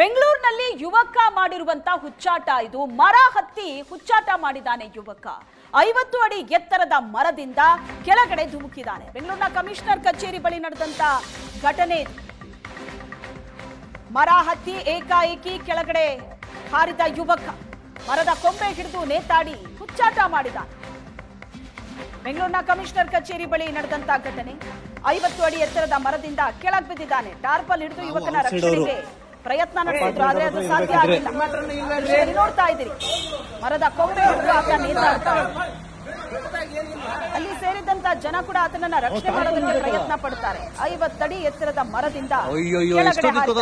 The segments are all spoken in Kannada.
ಬೆಂಗಳೂರಿನಲ್ಲಿ ಯುವಕ ಮಾಡಿರುವಂತ ಹುಚ್ಚಾಟ ಇದು. ಮರ ಹತ್ತಿ ಹುಚ್ಚಾಟ ಮಾಡಿದಾನೆ ಯುವಕ. ಐವತ್ತು ಅಡಿ ಎತ್ತರದ ಮರದಿಂದ ಕೆಳಗಡೆ ಧುಮುಕಿದಾನೆ ಬೆಂಗಳೂರಿನ ಕಮಿಷನರ್ ಕಚೇರಿ ಬಳಿ ನಡೆದಂತ ಘಟನೆ ಮರ ಹತ್ತಿ ಏಕಾಏಕಿ ಕೆಳಗಡೆ ಹಾರಿದ ಯುವಕ. ಮರದ ಕೊಂಬೆ ಹಿಡಿದು ನೇತಾಡಿ ಹುಚ್ಚಾಟ ಮಾಡಿದ ಬೆಂಗಳೂರಿನ ಕಮಿಷನರ್ ಕಚೇರಿ ಬಳಿ ನಡೆದಂತ ಘಟನೆ. ಐವತ್ತು ಅಡಿ ಎತ್ತರದ ಮರದಿಂದ ಕೆಳಗೆ ಬಿದ್ದಿದ್ದಾನೆ. ಟಾರ್ಪಲ್ ಹಿಡಿದು ಯುವಕನ ರಕ್ಷಣೆಗೆ ಪ್ರಯತ್ನ ನಡೆಸಿದ್ರು ಆದ್ರೆ ಅದು ಸಾಧ್ಯ ಆಗಿಲ್ಲ. ನೋಡ್ತಾ ಇದ್ದೀರಿ. ಮರದ ಕೊಂಬೆ ಹಿಡಿದು ಆತ ನೇತಾಡ್ತಾ ಇದ್ದ. ಅಲ್ಲಿ ಸೇರಿದಂತ ಜನ ಕೂಡ ಆತನನ್ನ ರಕ್ಷಣೆ ಮಾಡೋದಕ್ಕೆ ಪ್ರಯತ್ನ ಪಡ್ತಾರೆ. ಐವತ್ತಡಿ ಎತ್ತರದ ಮರದಿಂದ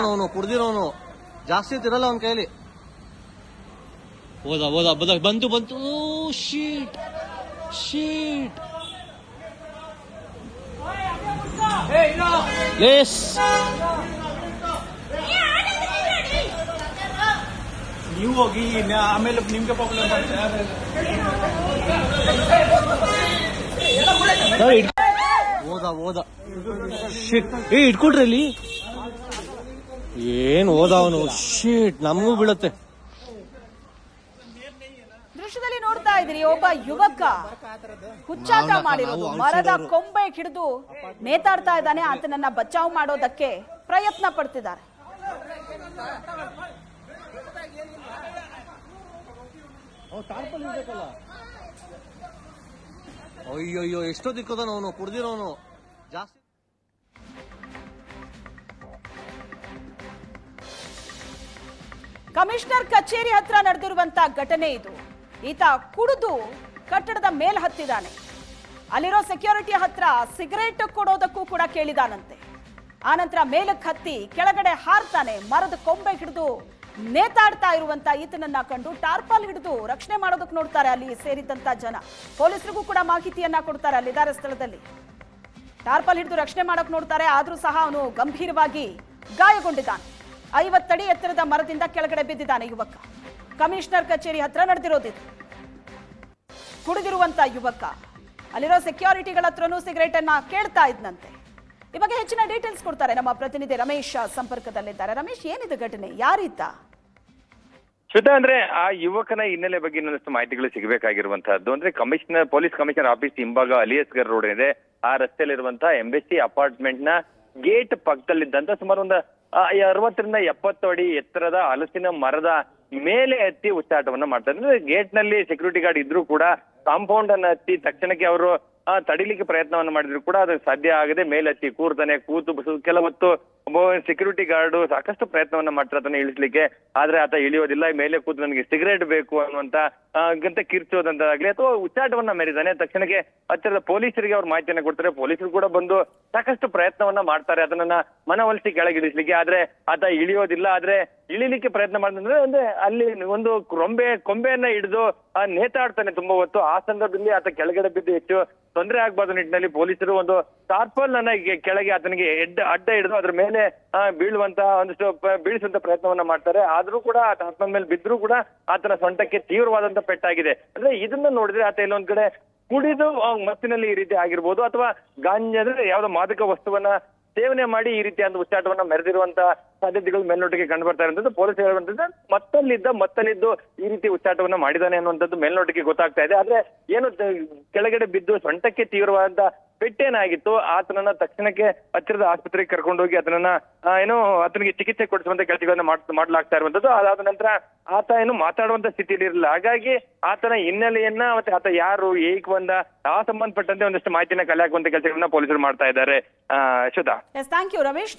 ಅವನು ಕುಡ್ದಿರೋನು ಜಾಸ್ತಿ ತಿರಲ್ಲ ಅವನ ಕೈಲಿ ಹೋದ ಹೋದ ಬದ ಬಂತು ಬಂತು ಶೀಟ್ ಶೀಟ್ ಲೇಸ್ ನೀವು ಹೋಗಿ ಆಮೇಲೆ ನಿಮ್ಗೆ ಪ್ರಾಬ್ಲಮ್ ಏ ಇಟ್ಕೊಡ್ರಿ ಇಲ್ಲಿ? ಏನ್ ಓದ ಅವನು? ಶೀಟ್ ನಮಗೂ ಬೀಳತ್ತೆ. ದೃಶ್ಯದಲ್ಲಿ ನೋಡ್ತಾ ಇದ್ರಿ ಒಬ್ಬ ಯುವಕ ಹುಚ್ಚಾಟ ಮಾಡಿರೋದು. ಮರದ. ಕೊಂಬೆ ಹಿಡಿದು ನೇತಾಡ್ತಾ ಇದ್ದಾನೆ. ಆತನನ್ನ ಬಚಾವ್ ಮಾಡೋದಕ್ಕೆ ಪ್ರಯತ್ನ ಪಡ್ತಿದ್ದಾರೆ. ಅಯ್ಯಯ್ಯೋ ದಿಕ್ಕದನು ಅವನು, ಕುಡ್ದಿರೋನು. ಜಾಸ್ತಿ ಕಮಿಷನರ್ ಕಚೇರಿ ಹತ್ರ ನಡೆದಿರುವಂತ ಘಟನೆ ಇದು. ಈತ ಕುಡಿದು ಕಟ್ಟಡದ ಮೇಲ್ ಹತ್ತಿದ್ದಾನೆ. ಅಲ್ಲಿರೋ ಸೆಕ್ಯೂರಿಟಿ ಹತ್ರ ಸಿಗರೇಟ್ ಕೊಡೋದಕ್ಕೂ ಕೂಡ ಕೇಳಿದಾನಂತೆ. ಆನಂತರ ಮೇಲಕ್ಕೆ ಹತ್ತಿ ಕೆಳಗಡೆ ಹಾರ್ತಾನೆ, ಮರದ ಕೊಂಬೆ ಹಿಡಿದು ನೇತಾಡ್ತಾ ಇರುವಂತ ಈತನನ್ನ ಕಂಡು ಟಾರ್ಪಾಲ್ ಹಿಡಿದು ರಕ್ಷಣೆ ಮಾಡೋದಕ್ಕೆ ನೋಡ್ತಾರೆ ಅಲ್ಲಿ ಸೇರಿದಂತ ಜನ. ಪೊಲೀಸರಿಗೂ ಕೂಡ ಮಾಹಿತಿಯನ್ನ ಕೊಡ್ತಾರೆ ಅಲ್ಲಿದ್ದಾರೆ ಸ್ಥಳದಲ್ಲಿ. ಟಾರ್ಪಲ್ ಹಿಡಿದು ರಕ್ಷಣೆ ಮಾಡಕ್ ನೋಡ್ತಾರೆ, ಆದ್ರೂ ಸಹ ಅವನು ಗಂಭೀರವಾಗಿ ಗಾಯಗೊಂಡಿದ್ದಾನೆ. ಐವತ್ತಡಿ ಎತ್ತರದ ಮರದಿಂದ ಕೆಳಗಡೆ ಬಿದ್ದಿದ್ದಾನೆ ಯುವಕ. ಕಮಿಷನರ್ ಕಚೇರಿ ಹತ್ರ ನಡೆದಿರೋದಿದು ಕುಡಿದಿರುವಂತ ಯುವಕ. ಅಲ್ಲಿರೋ ಸೆಕ್ಯೂರಿಟಿಗಳ ಹತ್ರನೂ ಸಿಗರೇಟ್ ಅನ್ನ ಕೇಳ್ತಾ ಇದ್ನಂತೆ. ಈ ಬಗ್ಗೆ ಹೆಚ್ಚಿನ ಡೀಟೇಲ್ಸ್ ಕೊಡ್ತಾರೆ ನಮ್ಮ ಪ್ರತಿನಿಧಿ ರಮೇಶ್ ಸಂಪರ್ಕದಲ್ಲಿದ್ದಾರೆ. ರಮೇಶ್, ಏನಿದೆ ಘಟನೆ? ಯಾರೀತ ಶ್ವೇತಾ ಅಂದ್ರೆ ಆ ಯುವಕನ ಹಿನ್ನೆಲೆ ಬಗ್ಗೆ ಇನ್ನೊಂದಷ್ಟು ಮಾಹಿತಿಗಳು ಸಿಗಬೇಕಾಗಿರುವಂತಹದ್ದು. ಅಂದ್ರೆ ಕಮಿಷನರ್ ಪೊಲೀಸ್ ಕಮಿಷನರ್ ಆಫೀಸ್ ಹಿಂಭಾಗ ಅಲಿಯಸ್ಗರ್ ರೋಡ್ ಇದೆ ಆ ರಸ್ತೆಯಲ್ಲಿರುವಂತಹ ಎಂಬೆಸಿ ಅಪಾರ್ಟ್ಮೆಂಟ್ನ ಗೇಟ್ ಪಕ್ಕದಲ್ಲಿದ್ದಂತ ಸುಮಾರು ಒಂದು ಅರವತ್ತರಿಂದ ಎಪ್ಪತ್ತು ಅಡಿ ಎತ್ತರದ ಹಲಸಿನ ಮರದ ಮೇಲೆ ಹತ್ತಿ ಉಚ್ಚಾಟವನ್ನ ಮಾಡ್ತಾರೆ. ಅಂದ್ರೆ ಗೇಟ್ನಲ್ಲಿ ಸೆಕ್ಯೂರಿಟಿ ಗಾರ್ಡ್ ಇದ್ರೂ ಕೂಡ ಕಾಂಪೌಂಡ್ ಅನ್ನ ಹತ್ತಿ ತಕ್ಷಣಕ್ಕೆ ಅವರು ತಡಿಲಿಕ್ಕೆ ಪ್ರಯತ್ನವನ್ನು ಮಾಡಿದ್ರು ಕೂಡ ಅದು ಸಾಧ್ಯ ಆಗದೆ ಮೇಲೆತ್ತಿ ಕೂರ್ತಾನೆ, ಕೂತು ಬಸ್- ಕೆಲ ಹೊತ್ತು ಒಬ್ಬ ಸೆಕ್ಯೂರಿಟಿ ಗಾರ್ಡ್ ಸಾಕಷ್ಟು ಪ್ರಯತ್ನವನ್ನ ಮಾಡ್ತಾರೆ ಅದನ್ನ ಇಳಿಸ್ಲಿಕ್ಕೆ. ಆದ್ರೆ ಆತ ಇಳಿಯೋದಿಲ್ಲ ಮೇಲೆ ಕೂತು ನನಗೆ ಸಿಗರೇಟ್ ಬೇಕು ಅನ್ನುವಂತ ಗಂತ ಕಿರ್ಚೋದಂತಾಗ್ಲಿ ಅಥವಾ ಉಚ್ಚಾಟವನ್ನ ಮೆರಿದಾನೆ. ತಕ್ಷಣಕ್ಕೆ ಹತ್ತಿರದ ಪೊಲೀಸರಿಗೆ ಅವ್ರು ಮಾಹಿತಿಯನ್ನ ಕೊಡ್ತಾರೆ. ಪೊಲೀಸರು ಕೂಡ ಬಂದು ಸಾಕಷ್ಟು ಪ್ರಯತ್ನವನ್ನ ಮಾಡ್ತಾರೆ ಅದನ್ನ ಮನವೊಲಿಸಿ ಕೆಳಗಿಳಿಸ್ಲಿಕ್ಕೆ. ಆದ್ರೆ ಆತ ಇಳಿಯೋದಿಲ್ಲ. ಆದ್ರೆ ಇಳಿಲಿಕ್ಕೆ ಪ್ರಯತ್ನ ಮಾಡಿದ್ರೆ ಅಂದ್ರೆ ಅಲ್ಲಿ ಒಂದು ಕೊಂಬೆ, ಕೊಂಬೆಯನ್ನ ಹಿಡಿದು ನೇತಾಡ್ತಾನೆ ತುಂಬಾ ಹೊತ್ತು. ಆ ಸಂದರ್ಭದಲ್ಲಿ ಆತ ಕೆಳಗಡೆ ಬಿದ್ದು ಹೆಚ್ಚು ತೊಂದರೆ ಆಗ್ಬಾರ್ದು ನಿಟ್ಟಿನಲ್ಲಿ ಪೊಲೀಸರು ಒಂದು ಟಾರ್ಪಲ್ ಅನ್ನ ಕೆಳಗೆ ಆತನಿಗೆ ಎಡ್ ಅಡ್ಡ ಹಿಡಿದು ಅದ್ರ ಮೇಲೆ ಬೀಳುವಂತಹ ಒಂದಷ್ಟು ಬೀಳಿಸುವಂತ ಪ್ರಯತ್ನವನ್ನ ಮಾಡ್ತಾರೆ. ಆದ್ರೂ ಕೂಡ ಆ ಟಾರ್ಪಲ್ ಮೇಲೆ ಬಿದ್ರೂ ಕೂಡ ಆತನ ಸೊಂಟಕ್ಕೆ ತೀವ್ರವಾದಂತ ಪೆಟ್ಟಾಗಿದೆ. ಅಂದ್ರೆ ಇದನ್ನ ನೋಡಿದ್ರೆ ಆತ ಇಲ್ಲೊಂದ್ ಕಡೆ ಕುಡಿದು ಮತ್ತಿನಲ್ಲಿ ಈ ರೀತಿ ಆಗಿರ್ಬೋದು, ಅಥವಾ ಗಾಂಜಾ ಅಂದ್ರೆ ಯಾವ್ದೋ ಮಾದಕ ವಸ್ತುವನ್ನ ಸೇವನೆ ಮಾಡಿ ಈ ರೀತಿಯಾದ ಉಚ್ಚಾಟವನ್ನ ಮೆರೆದಿರುವಂತ ಸಾಧ್ಯತೆಗಳು ಮೇಲ್ನೋಟಕ್ಕೆ ಕಂಡು ಬರ್ತಾ ಇರುವಂತದ್ದು ಪೊಲೀಸ್ ಹೇಳುವಂತದ್ದು ಮತ್ತಲ್ಲಿದ್ದ, ಮತ್ತಲ್ಲಿದ್ದು ಈ ರೀತಿ ಉಚ್ಚಾಟವನ್ನ ಮಾಡಿದಾನೆ ಅನ್ನುವಂಥದ್ದು ಮೇಲ್ನೋಟಕ್ಕೆ ಗೊತ್ತಾಗ್ತಾ ಇದೆ. ಆದ್ರೆ ಏನು ಕೆಳಗಡೆ ಬಿದ್ದು ಸೊಂಟಕ್ಕೆ ತೀವ್ರವಾದ ಪೆಟ್ಟೇನಾಗಿತ್ತು, ಆತನನ್ನ ತಕ್ಷಣಕ್ಕೆ ಹತ್ತಿರದ ಆಸ್ಪತ್ರೆಗೆ ಕರ್ಕೊಂಡು ಹೋಗಿ ಅದನ್ನ ಏನು ಆತನಿಗೆ ಚಿಕಿತ್ಸೆ ಕೊಡಿಸುವಂತ ಕೆಲಸಗಳನ್ನ ಮಾಡ್- ಮಾಡ್ಲಾಗ್ತಾ ಇರುವಂತದ್ದು ಅದಾದ ನಂತರ ಆತ ಏನು ಮಾತಾಡುವಂತ ಸ್ಥಿತಿಯಲ್ಲಿ ಇರಲಿಲ್ಲ. ಹಾಗಾಗಿ ಆತನ ಹಿನ್ನೆಲೆಯನ್ನ ಮತ್ತೆ ಆತ ಯಾರು ಏಕ್ ಬಂದ, ಆ ಸಂಬಂಧಪಟ್ಟಂತೆ ಒಂದಷ್ಟು ಮಾಹಿತಿನ ಕಲೆ ಹಾಕುವಂತ ಕೆಲಸಗಳನ್ನ ಪೊಲೀಸರು ಮಾಡ್ತಾ ಇದ್ದಾರೆ. ಯು ರಮೇಶ್